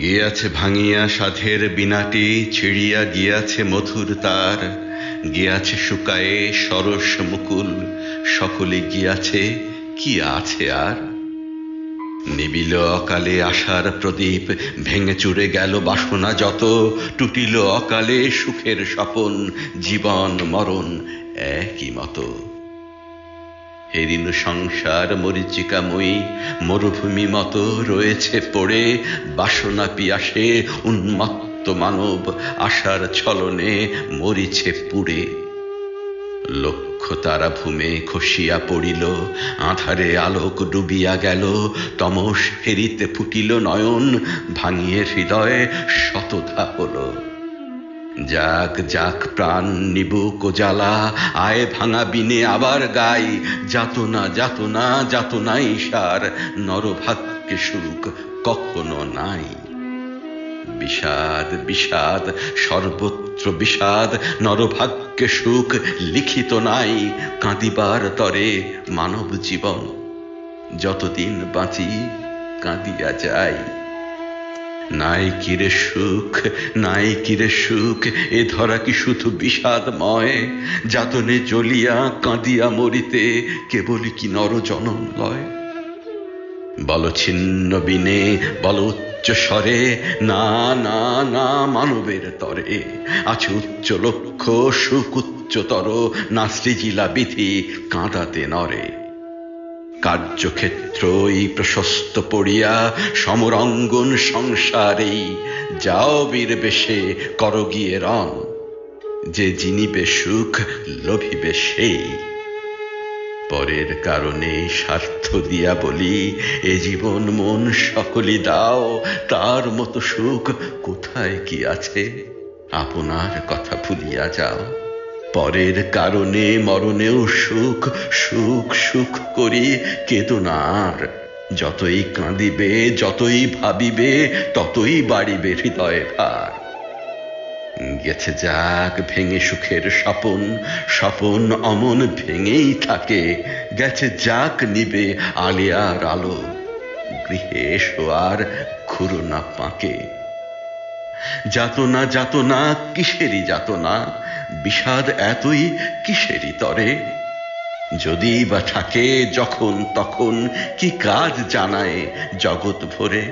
গিয়াছে ভাঙিয়া সাধের বিনাটি, ছিড়িয়া গিয়াছে মধুর তার। গিয়াছে শুকায়ে সরস মুকুল, সকলে গিয়াছে, কি আছে আর? নিবিল অকালে আশার প্রদীপ, ভেঙে চুরে গেল বাসনা যত। টুটিল অকালে সুখের স্বপন, জীবন মরণ একই মতো। হেরিন সংসার মরিচিকাময়ী মরুভূমি মতো রয়েছে পড়ে, বাসনা পিয়াসে উন্মত্ত মানব আশার ছলনে মরিছে পুড়ে। লক্ষ তারা ভূমে খসিয়া পড়িল, আধারে আলোক ডুবিয়া গেল, তমস হেরিতে ফুটিল নয়ন, ভাঙিয়ে হৃদয়ে শতধা হলো। যাক যাক, প্রাণ নিবুক জ্বালা আয় ভাঙা বিনে আবার গাই। যাতনা যাতনা যাতনাই সার নরভাগ্যে সুখ কখনো নাই। বিষাদ বিষাদ, সর্বত্র বিষাদ, নরভাগ্যে সুখ লিখিত নাই। কাঁদিবার তরে মানব জীবন, যতদিন বাঁচি কাঁদিয়া যাই। নাই কিরে সুখ, নাই কিরে সুখ, এ ধরা কি শুধু বিষাদময়? যাতনে জ্বলিয়া কাঁদিয়া মরিতে কেবলই কি নর জনম লয়? বল ছিন্ন বিনে, বল উচ্চ স্বরে, না না না মানবের তরে। আছে উচ্চ লক্ষ্য, সুখ উচ্চতর, না সৃজিলা বিধি কাঁদাতে নরে। কার্যক্ষেত্রই প্রশস্ত পড়িয়া সমরঙ্গন সংসারেই যাও বীর বেশে কর গিয়ে রং যে জিনিবে সুখ, লোভিবে সেই পরের কারণে স্বার্থ দিয়া বলি, এ জীবন মন সকলি দাও, তার মতো সুখ কোথায় কি আছে? আপনার কথা ভুলিয়া যাও। পরের কারণে মরণেও সুখ সুখ সুখ করি কেদনার। যতই কাঁদিবে, যতই ভাবিবে, ততই বাড়িবে হৃদয় ভার। গেছে যাক ভেঙে সুখের স্বপন স্বপন অমন ভেঙেই থাকে। গেছে যাক নিবে আলিয়ার আলো, গৃহে শোয়ার খুরনা পাকে যাতনা যাতনা, কিসেরই যাতনা? বিষাদ এতই কিসেরই তরে? যদি বা থাকে যখন তখন কি কাজ জানায় জগৎ ভরে?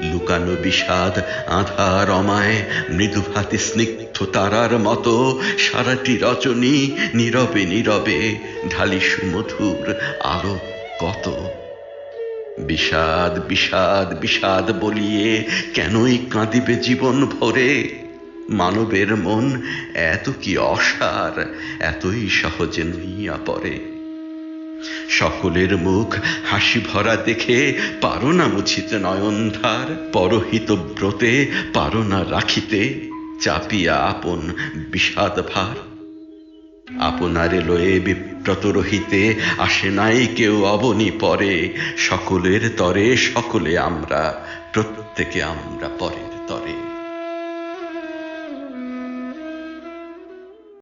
লুকানো বিষাদ আধার অমায়, মৃদুভাতি স্নিগ্ধ তারার মতো সারাটি রচনী নীরবে নীরবে ঢালি সুমধুর আলো কত? বিষাদ বিষাদ বিষাদ বলিয়ে কেনই কাঁদিবে জীবন ভরে? মানবের মন এত কি অসার, এতই সহজে নইয়া পড়ে। সকলের মুখ হাসি ভরা দেখে পারো না মুছিতে নয়নধার, পরহিত ব্রতে পারো না রাখিতে চাপিয়া আপন বিষাদ ভার। আপনারে লয়ে বিব্রত রহিতে আসে নাই কেউ অবনি পরে, সকলের তরে সকলে আমরা, প্রত্যেকে আমরা পরে